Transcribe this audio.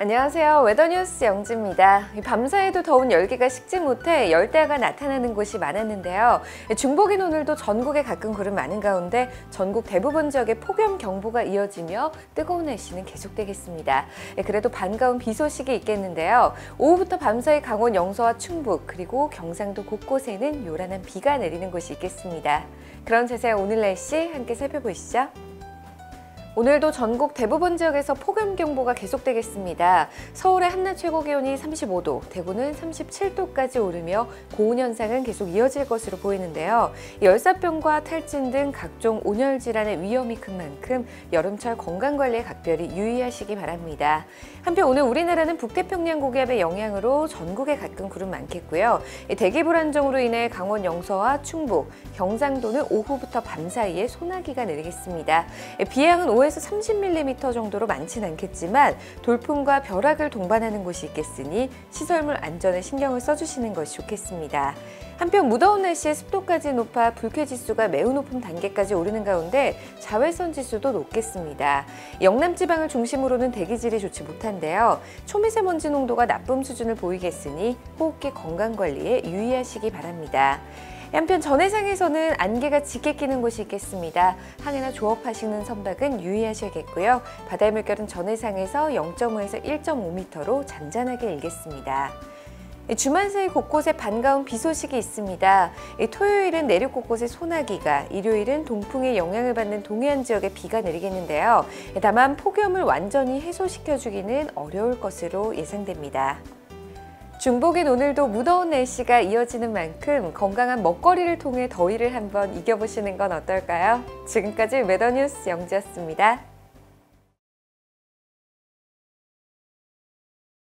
안녕하세요. 웨더뉴스 영지입니다. 밤사이도 더운 열기가 식지 못해 열대야가 나타나는 곳이 많았는데요. 중복인 오늘도 전국에 가끔 구름 많은 가운데 전국 대부분 지역에 폭염 경보가 이어지며 뜨거운 날씨는 계속되겠습니다. 그래도 반가운 비 소식이 있겠는데요. 오후부터 밤사이 강원 영서와 충북 그리고 경상도 곳곳에는 요란한 비가 내리는 곳이 있겠습니다. 그런 자세한 오늘 날씨 함께 살펴보시죠. 오늘도 전국 대부분 지역에서 폭염 경보가 계속되겠습니다. 서울의 한낮 최고 기온이 35도, 대구는 37도까지 오르며 고온 현상은 계속 이어질 것으로 보이는데요. 열사병과 탈진 등 각종 온열 질환의 위험이 큰 만큼 여름철 건강 관리에 각별히 유의하시기 바랍니다. 한편 오늘 우리나라는 북태평양 고기압의 영향으로 전국에 가끔 구름 많겠고요. 대기 불안정으로 인해 강원 영서와 충북, 경상도는 오후부터 밤 사이에 소나기가 내리겠습니다. 비양은 5에 서 30mm 정도로 많지는 않겠지만 돌풍과 벼락을 동반하는 곳이 있겠으니 시설물 안전에 신경을 써주시는 것이 좋겠습니다. 한편 무더운 날씨에 습도까지 높아 불쾌지수가 매우 높은 단계까지 오르는 가운데 자외선 지수도 높겠습니다. 영남 지방을 중심으로는 대기질이 좋지 못한데요. 초미세먼지 농도가 나쁨 수준을 보이겠으니 호흡기 건강 관리에 유의하시기 바랍니다. 한편 전해상에서는 안개가 짙게 끼는 곳이 있겠습니다. 항해나 조업하시는 선박은 유의하셔야겠고요. 바다의 물결은 전해상에서 0.5에서 1.5m로 잔잔하게 일겠습니다. 주말 사이 곳곳에 반가운 비 소식이 있습니다. 토요일은 내륙 곳곳에 소나기가, 일요일은 동풍의 영향을 받는 동해안 지역에 비가 내리겠는데요. 다만 폭염을 완전히 해소시켜주기는 어려울 것으로 예상됩니다. 중복인 오늘도 무더운 날씨가 이어지는 만큼 건강한 먹거리를 통해 더위를 한번 이겨보시는 건 어떨까요? 지금까지 웨더뉴스 영지였습니다.